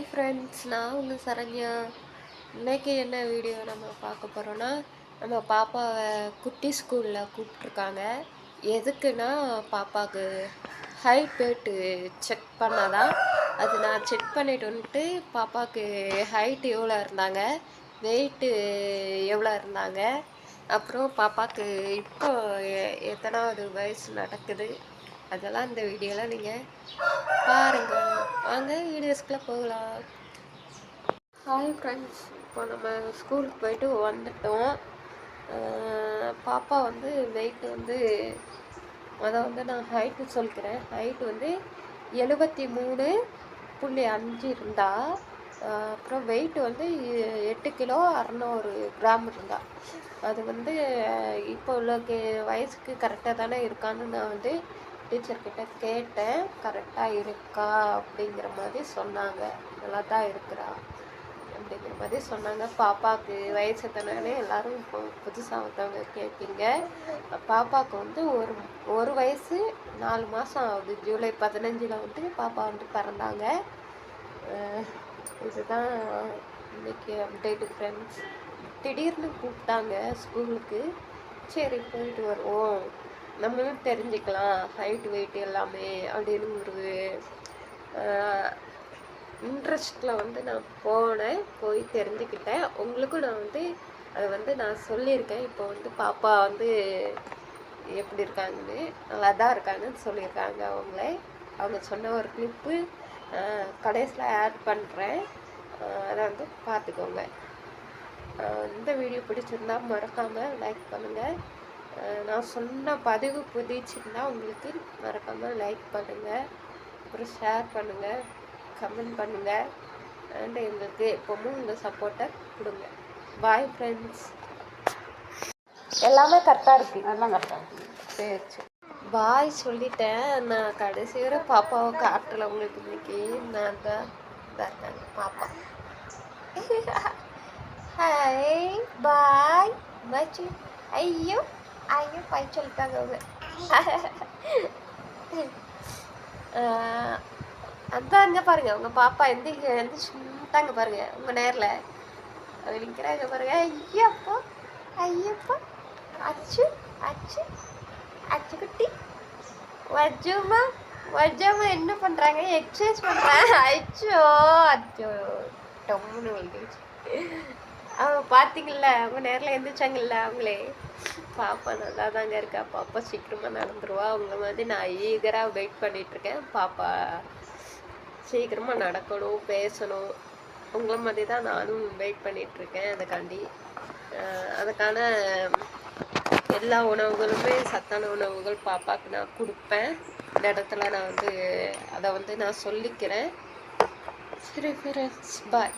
Hi friends நான் உங்கள் சரண்யா. இன்றைக்கி என்ன வீடியோ நம்ம பார்க்க போகிறோன்னா நம்ம பாப்பாவை குட்டி ஸ்கூலில் கூப்பிட்ருக்காங்க எதுக்குன்னா பாப்பாவுக்கு ஹைட் வெயிட்டு செக் பண்ணாதான் அது நான் செக் பண்ணிட்டு வந்துட்டு பாப்பாவுக்கு ஹைட் எவ்வளோ இருந்தாங்க? வெயிட்டு எவ்வளோ இருந்தாங்க? அப்புறம் பாப்பாவுக்கு இப்போ எ- எத்தனாவது வயசு நடக்குது? அதெல்லாம் அந்த வீடியோலாம் நீங்கள் பாருங்கள் வாங்க வீடியோஸ்க்குள்ளே போகலாம். ஹாய் ஃப்ரெண்ட்ஸ் இப்போ நம்ம ஸ்கூலுக்கு போயிட்டு வந்துட்டோம். பாப்பா வந்து வெயிட் வந்து அதை வந்து நான் ஹைட்டு சொல்லிக்கிறேன் ஹைட் வந்து எழுபத்தி மூணு புள்ளி அஞ்சு இருந்தா அப்புறம் வெயிட் வந்து எ- எட்டு கிலோ அறநூறு கிராம் இருந்தா. அது வந்து இப்போ உள்ள வயசுக்கு கரெக்டாக தானே இருக்கான்னு நான் வந்து டீச்சர்கிட்ட கேட்டேன் கரெக்டாக இருக்கா? அப்படிங்கிற மாதிரி சொன்னாங்க. நல்லா தான் இருக்கிறா? அப்படிங்கிற மாதிரி சொன்னாங்க. பாப்பாவுக்கு வயசு எத்தனைன்னு எல்லோரும் இப்போ புதுசாக ஒருத்தவங்க கேட்பீங்க பாப்பாவுக்கு வந்து ஒரு ஒரு வயசு நாலு மாதம் ஆகுது. ஜூலை பதினஞ்சில் வந்து பாப்பா வந்து பிறந்தாங்க. இதுதான் இன்னைக்கு அப்டேட்டு ஃப்ரெண்ட்ஸ் திடீர்னு கூப்பிட்டாங்க ஸ்கூலுக்கு. சரி போயிட்டு வருவோம். நம்மளும் தெரிஞ்சுக்கலாம் ஹைட் வெயிட் எல்லாமே அப்படின்னு ஒரு இன்ட்ரெஸ்ட்டில் வந்து நான் போனேன் போய் தெரிஞ்சுக்கிட்டேன். உங்களுக்கும் நான் வந்து அதை வந்து நான் சொல்லியிருக்கேன். இப்போ வந்து பாப்பா வந்து எப்படி இருக்காங்கன்னு நல்லா தான் இருக்காங்கன்னு சொல்லியிருக்காங்க அவங்களே. அவங்க சொன்ன ஒரு கிளிப்பு கடைசியில் ஆட் பண்ணுறேன் அதை வந்து பார்த்துக்கோங்க. இந்த வீடியோ பிடிச்சிருந்தா மறக்காமல் லைக் பண்ணுங்கள் நான் சொன்ன பதிவு புதிச்சிருந்தா உங்களுக்கு மறக்காமல் லைக் பண்ணுங்கள் அப்புறம் ஷேர் பண்ணுங்கள் கமெண்ட் பண்ணுங்கள் அண்ட் எங்களுக்கு எப்பவும் உங்கள் சப்போர்ட்டை கொடுங்க. பாய் ஃப்ரெண்ட்ஸ் எல்லாமே கரெக்டாக இருக்கு. அதெல்லாம் கரெக்டாக சரி சரி. பாய் சொல்லிட்டேன். நான் கடைசி வரை பாப்பாவை காட்டல உங்களுக்கு இன்னைக்கு. நான் தான் இருக்காங்க பாப்பா. ஹாய் பாய் மச்சு ஐயோ. ஐயோ பாய் சொல்லிட்டாங்க அவங்க அதாங்க பாருங்க உங்க பாப்பா எந்த எந்த சுட்டாங்க பாருங்க உங்க நேரில் அவங்க நிற்கிறாங்க பாருங்க ஐயப்பா ஐயப்பா அச்சு அச்சு அச்சு குட்டி வஜ்ஜுமா வஜ்ஜம்மா என்ன பண்ணுறாங்க எக்ஸசைஸ் பண்ணுறாங்க அச்சோ அச்சோ டம்முன்னு விழுந்துச்சு அவன் பார்த்தீங்களா அவங்க நேரில் எழுந்திரிச்சாங்கல்ல அவங்களே. பாப்பா நல்லா தாங்க இருக்கா. பாப்பா சீக்கிரமாக நடந்துருவா. அவங்க மாதிரி நான் ஈகராக வெயிட் பண்ணிகிட்ருக்கேன் இருக்கேன் பாப்பா சீக்கிரமாக நடக்கணும் பேசணும். உங்களை மாதிரி தான் நானும் வெயிட் பண்ணிகிட்ருக்கேன் அதுக்காண்டி. அதுக்கான எல்லா உணவுகளுமே சத்தான உணவுகள் பாப்பாவுக்கு நான் கொடுப்பேன். இந்த இடத்துல நான் வந்து அதை வந்து நான் சொல்லிக்கிறேன். சரி ஃப்ரெண்ட்ஸ் பாய்